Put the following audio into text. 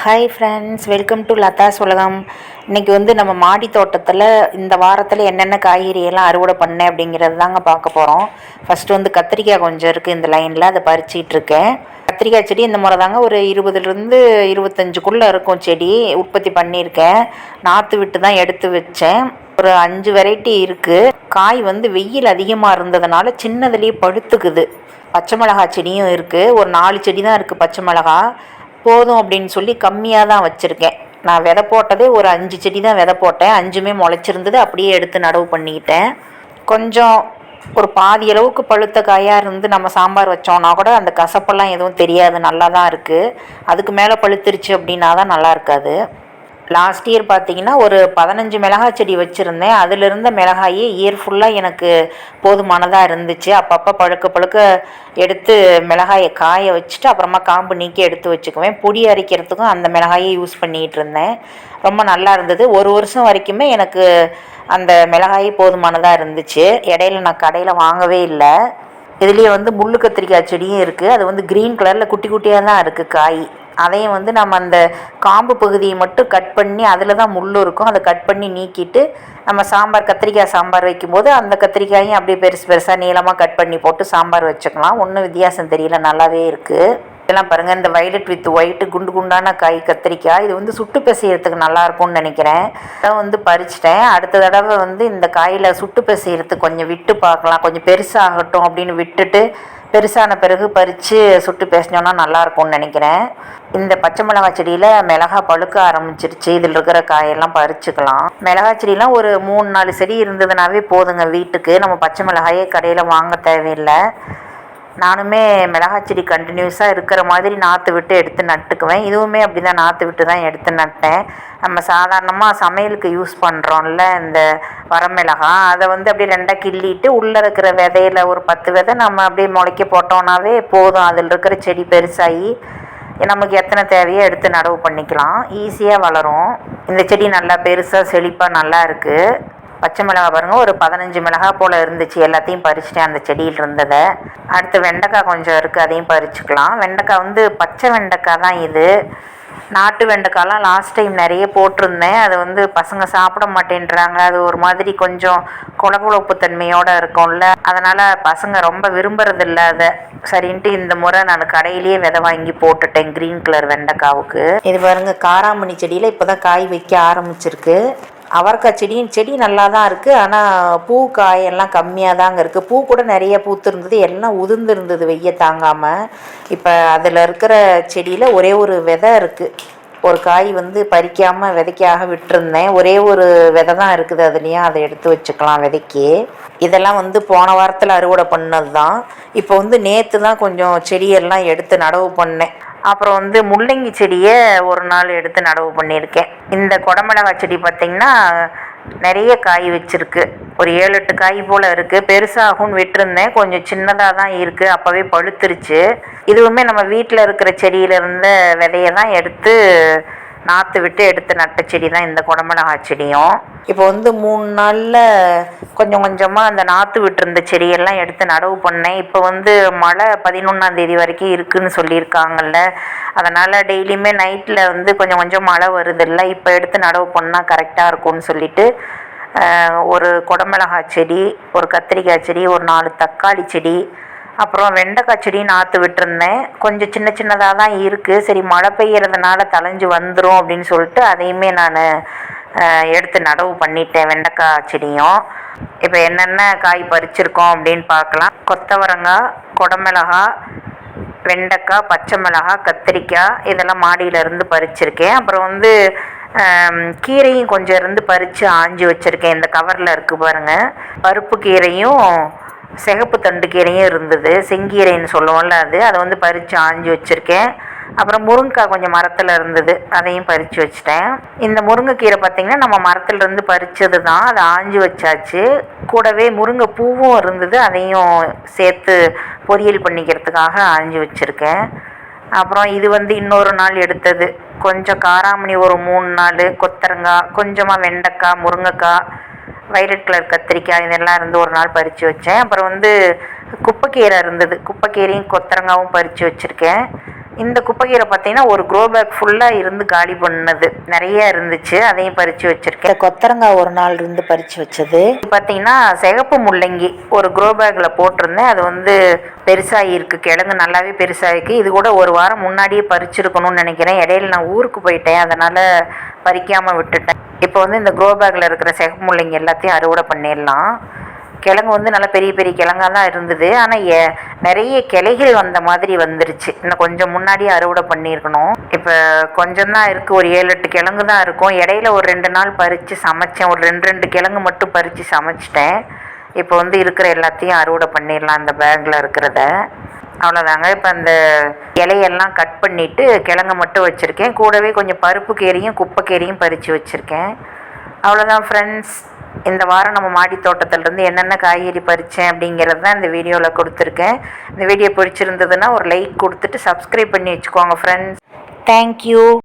Hi friends welcome to Latha's உலகம் இன்றைக்கி வந்து நம்ம மாடி தோட்டத்தில் இந்த வாரத்தில் என்னென்ன காய்கறியெல்லாம் அறுவடை பண்ணேன் அப்படிங்கிறது தாங்க பார்க்க போகிறோம் ஃபஸ்ட்டு வந்து கத்திரிக்காய் கொஞ்சம் இருக்குது இந்த லைனில் அதை பறிச்சிட்டு இருக்கேன். கத்திரிக்காய் செடி இந்த முறை தாங்க ஒரு இருபதுலேருந்து இருபத்தஞ்சுக்குள்ளே இருக்கும் செடி உற்பத்தி பண்ணியிருக்கேன். நாற்று விட்டு தான் எடுத்து வச்சேன். ஒரு அஞ்சு வெரைட்டி இருக்குது காய் வந்து வெயில் அதிகமாக இருந்ததுனால சின்னதுலேயே பழுத்துக்குது. பச்சை மிளகா செடியும் இருக்குது ஒரு நாலு செடி தான் இருக்குது பச்சை மிளகா. போதும் அப்படின்னு சொல்லி கம்மியாக தான் வச்சுருக்கேன். நான் விதை போட்டதே ஒரு அஞ்சு செடி தான் விதை போட்டேன். அஞ்சுமே முளைச்சிருந்தது அப்படியே எடுத்து நடவு பண்ணிக்கிட்டேன் கொஞ்சம் ஒரு பாதி அளவுக்கு பழுத்த காயாக இருந்து நம்ம சாம்பார் வச்சோம்னா கூட அந்த கசப்பெல்லாம் எதுவும் தெரியாது. நல்லா தான் இருக்குது அதுக்கு மேலே பழுத்துருச்சு அப்படின்னா தான் நல்லா இருக்காது. லாஸ்ட் இயர் பார்த்தீங்கன்னா ஒரு பதினஞ்சு மிளகாய் செடி வச்சுருந்தேன். அதில் இருந்த மிளகாயே இயர் ஃபுல்லாக எனக்கு போதுமானதாக இருந்துச்சு. அப்பப்போ பழுக்க பழுக்க எடுத்து மிளகாயை காய வச்சுட்டு அப்புறமா காம்பு நீக்கி எடுத்து வச்சுக்குவேன். பொடி அரைக்கிறதுக்கும் அந்த மிளகாயை யூஸ் பண்ணிகிட்டு இருந்தேன் ரொம்ப நல்லா இருந்தது. ஒரு வருஷம் வரைக்குமே எனக்கு அந்த மிளகாயே போதுமானதாக இருந்துச்சு. இடையில நான் கடையில் வாங்கவே இல்லை. இதுலேயே வந்து முள்ளு கத்திரிக்காய் செடியும் இருக்குது அது வந்து க்ரீன் கலரில் குட்டி குட்டியாக தான் இருக்குது காய். அதையும் வந்து நம்ம அந்த காம்பு பகுதியை மட்டும் கட் பண்ணி அதில் தான் முள் இருக்கும். அதை கட் பண்ணி நீக்கிட்டு நம்ம சாம்பார் கத்திரிக்காய் சாம்பார் வைக்கும்போது அந்த கத்திரிக்காயும் அப்படியே பெருசு பெருசாக நீளமாக கட் பண்ணி போட்டு சாம்பார் வச்சுக்கலாம். ஒன்றும் வித்தியாசம் தெரியல. நல்லாவே இருக்குது இதெல்லாம் பாருங்கள் இந்த வைலட் வித் ஒயிட்டு குண்டு குண்டான காய் கத்திரிக்காய் இது வந்து சுட்டு பிசையறதுக்கு நல்லா இருக்கும்னு நினைக்கிறேன். அதை வந்து பறிச்சிட்டேன். அடுத்த தடவை வந்து இந்த காயில் சுட்டு பிசையறதுக்கு கொஞ்சம் விட்டு பார்க்கலாம். கொஞ்சம் பெருசாகட்டும் அப்படின்னு விட்டுட்டு பெருசான பிறகு பறித்து சுட்டு பேசினோன்னா நல்லாயிருக்கும்னு நினைக்கிறேன். இந்த பச்சை மிளகாய் செடியில் மிளகா பழுக்க ஆரம்பிச்சிருச்சு. இதில் இருக்கிற காயெல்லாம் பறிச்சுக்கலாம். மிளகாய் செடியெலாம் ஒரு மூணு நாலு செடி இருந்ததுனாவே போதுங்க வீட்டுக்கு. நம்ம பச்சை மிளகாயே கடையில் வாங்க தேவையில்லை. நானுமே மிளகாய் செடி கண்டினியூஸாக இருக்கிற மாதிரி நாற்று விட்டு எடுத்து நட்டுக்குவேன். இதுவுமே அப்படி தான் நாற்று விட்டு தான் எடுத்து நட்டேன். நம்ம சாதாரணமாக சமையலுக்கு யூஸ் பண்ணுறோம்ல இந்த வரமிளகா அதை வந்து அப்படியே ரெண்டாக கிள்ளிட்டு உள்ளே இருக்கிற விதையில ஒரு பத்து விதை நம்ம அப்படியே முளைக்க போட்டோம்னாவே போதும். அதில் இருக்கிற செடி பெருசாகி நமக்கு எத்தனை தேவையோ எடுத்து நடவு பண்ணிக்கலாம். ஈஸியாக வளரும். இந்த செடி நல்லா பெருசாக செழிப்பாக நல்லா இருக்குது பச்சை மிளகா பாருங்கள் ஒரு பதினஞ்சு மிளகா போல் இருந்துச்சு. எல்லாத்தையும் பறிச்சிட்டேன் அந்த செடியில் இருந்ததை. அடுத்து வெண்டைக்காய் கொஞ்சம் இருக்குது அதையும் பறிச்சுக்கலாம். வெண்டைக்காய் வந்து பச்சை வெண்டைக்காய் தான் இது. நாட்டு வெண்டைக்காய்லாம் லாஸ்ட் டைம் நிறைய போட்டிருந்தேன். அது வந்து பசங்க சாப்பிட மாட்டேன்றாங்க. அது ஒரு மாதிரி கொஞ்சம் குழகுழப்பு தன்மையோடு இருக்கும்ல. அதனால் பசங்க ரொம்ப விரும்புறதில்ல அதை. சரின்ட்டு இந்த முறை நான் கடையிலேயே விதை வாங்கி போட்டுட்டேன் க்ரீன் கலர் வெண்டைக்காவுக்கு. இது பாருங்கள் காராமணி செடியில் இப்போ தான் காய் வைக்க ஆரம்பிச்சிருக்கு. அவரைக்காய் செடியும் செடி நல்லா தான் இருக்குது ஆனால் பூ காயெல்லாம் கம்மியாக தாங்க இருக்குது பூ கூட நிறைய பூத்துருந்தது. எல்லாம் உதிர்ந்துருந்தது வெய்ய தாங்காமல் இப்போ அதில் இருக்கிற செடியில் ஒரே ஒரு விதை இருக்குது ஒரு காய் வந்து பறிக்காமல் விதைக்காக விட்டுருந்தேன். ஒரே ஒரு விதை தான் இருக்குது அதுலேயும். அதை எடுத்து வச்சுக்கலாம் விதைக்கு. இதெல்லாம் வந்து போன வாரத்தில் அறுவடை பண்ணது தான் இப்போ வந்து நேற்று தான் கொஞ்சம் செடியெல்லாம் எடுத்து நடவு பண்ணேன். அப்புறம் வந்து முள்ளங்கி செடியை ஒரு நாள் எடுத்து நடவு பண்ணியிருக்கேன். இந்த குடமிளகாய் செடி பார்த்திங்கன்னா நிறைய காய் வச்சுருக்கு. ஒரு ஏழு எட்டு காய் போல் இருக்குது பெருசாகும்னு விட்டுருந்தேன். கொஞ்சம் சின்னதாக தான் இருக்குது அப்போவே பழுத்துருச்சு. இதுவுமே நம்ம வீட்டில் இருக்கிற செடியில் இருந்த விதையை தான் எடுத்து நாற்று விட்டு எடுத்து நட்ட செடி தான் இந்த குடமிளகா செடியும். இப்போ வந்து மூணு நாளில் கொஞ்சம் கொஞ்சமாக அந்த நாற்று விட்டுருந்த செடியெல்லாம் எடுத்து நடவு பண்ணேன். இப்போ வந்து மழை பதினொன்றாந்தேதி வரைக்கும் இருக்குதுன்னு சொல்லியிருக்காங்கல்ல. அதனால் டெய்லியுமே நைட்டில் வந்து கொஞ்சம் கொஞ்சம் மழை வருதில்ல. இப்போ எடுத்து நடவு பண்ணால் கரெக்டாக இருக்கும்னு சொல்லிட்டு ஒரு குடமிளகாய் செடி ஒரு கத்திரிக்காய் செடி ஒரு நாலு தக்காளி செடி அப்புறம் வெண்டைக்காய் செடி நாற்று விட்டுருந்தேன். கொஞ்சம் சின்ன சின்னதாக தான் இருக்குது சரி மழை பெய்யறதுனால தலைஞ்சு வந்துடும் அப்படின்னு சொல்லிட்டு அதையுமே நான் எடுத்து நடவு பண்ணிட்டேன் வெண்டைக்காய் செடியும். இப்போ என்னென்ன காய் பறிச்சிருக்கோம் அப்படின்னு பார்க்கலாம். கொத்தவரங்காய் கொடமிளகா வெண்டைக்காய் பச்சை மிளகாய் கத்திரிக்காய் இதெல்லாம் மாடியிலேருந்து பறிச்சிருக்கேன். அப்புறம் வந்து கீரையும் கொஞ்சம் இருந்து பறித்து ஆஞ்சி வச்சுருக்கேன். இந்த கவரில் இருக்குது பாருங்கள் பருப்பு கீரையும் சிகப்பு தண்டு கீரையும் இருந்தது செங்கீரைன்னு சொல்லுவோம்ல அது. அதை வந்து பறித்து ஆஞ்சி வச்சுருக்கேன். அப்புறம் முருங்கைக்காய் கொஞ்சம் மரத்தில் இருந்தது அதையும் பறித்து வச்சுட்டேன். இந்த முருங்கைக்கீரை பார்த்திங்கன்னா நம்ம மரத்துலேருந்து பறித்தது தான். அதை ஆஞ்சி வச்சாச்சு. கூடவே முருங்கை பூவும் இருந்தது அதையும் சேர்த்து பொரியல் பண்ணிக்கிறதுக்காக ஆஞ்சி வச்சுருக்கேன். அப்புறம் இது வந்து இன்னொரு நாள் எடுத்தது. கொஞ்சம் காராமணி ஒரு மூணு நாள் கொத்தரங்காய் கொஞ்சமாக வெண்டைக்காய் முருங்கைக்காய் வைலட் கலர் கத்திரிக்காய் இதெல்லாம் இருந்து ஒரு நாள் பறித்து வச்சேன். அப்புறம் வந்து குப்பைக்கீரை இருந்தது. குப்பைக்கீரையும் கொத்தரங்காவும் பறித்து வச்சுருக்கேன். இந்த குப்பைக்கீரை பார்த்தீங்கன்னா ஒரு க்ரோ பேக் ஃபுல்லாக இருந்து காலி பண்ணது. நிறைய இருந்துச்சு. அதையும் பறித்து வச்சுருக்கேன். கொத்தரங்காய் ஒரு நாள் இருந்து பறித்து வச்சது. பார்த்தீங்கன்னா சிகப்பு முள்ளங்கி ஒரு க்ரோ பேக்கில் போட்டிருந்தேன். அது வந்து பெருசாகி இருக்கு. கிழங்கு நல்லாவே பெருசாகிருக்கு இது கூட ஒரு வாரம் முன்னாடியே பறிச்சிருக்கணும்னு நினைக்கிறேன். இடையில நான் ஊருக்கு போயிட்டேன். அதனால் பறிக்காமல் விட்டுட்டேன். இப்போ வந்து இந்த க்ரோ பேக்கில் இருக்கிற சிகப்பு முள்ளங்கி எல்லாத்தையும் அறுவடை பண்ணிடலாம். கிழங்கு வந்து நல்லா பெரிய பெரிய கிழங்காக தான் இருந்தது. ஆனால் ஏ நிறைய கிளைகள் வந்த மாதிரி வந்துருச்சு. இன்னும் கொஞ்சம் முன்னாடியே அறுவடை பண்ணியிருக்கணும். இப்போ கொஞ்சம் தான் இருக்குது ஒரு ஏழு எட்டு கிழங்கு தான் இருக்கும். இடையில ஒரு ரெண்டு நாள் பறித்து சமைச்சேன். ஒரு ரெண்டு ரெண்டு கிழங்கு மட்டும் பறித்து சமைச்சிட்டேன். இப்போ வந்து இருக்கிற எல்லாத்தையும் அறுவடை பண்ணிடலாம். அந்த பேங்கில் இருக்கிறத. அவ்வளோதாங்க இப்போ அந்த இலையெல்லாம் கட் பண்ணிவிட்டு கிழங்கு மட்டும் வச்சுருக்கேன். கூடவே கொஞ்சம் பருப்பு கீரையும் குப்பை கீரையும் பறித்து வச்சுருக்கேன். அவ்வளோதான் ஃப்ரெண்ட்ஸ் இந்த வாரம் நம்ம மாடி தோட்டத்திலேருந்து என்னென்ன காய்கறி பறித்தேன் அப்படிங்கிறது தான் இந்த வீடியோவில் கொடுத்துருக்கேன். இந்த வீடியோ பிடிச்சிருந்ததுன்னா ஒரு லைக் கொடுத்துட்டு சப்ஸ்கிரைப் பண்ணி வச்சுக்கோங்க ஃப்ரெண்ட்ஸ் தேங்க்யூ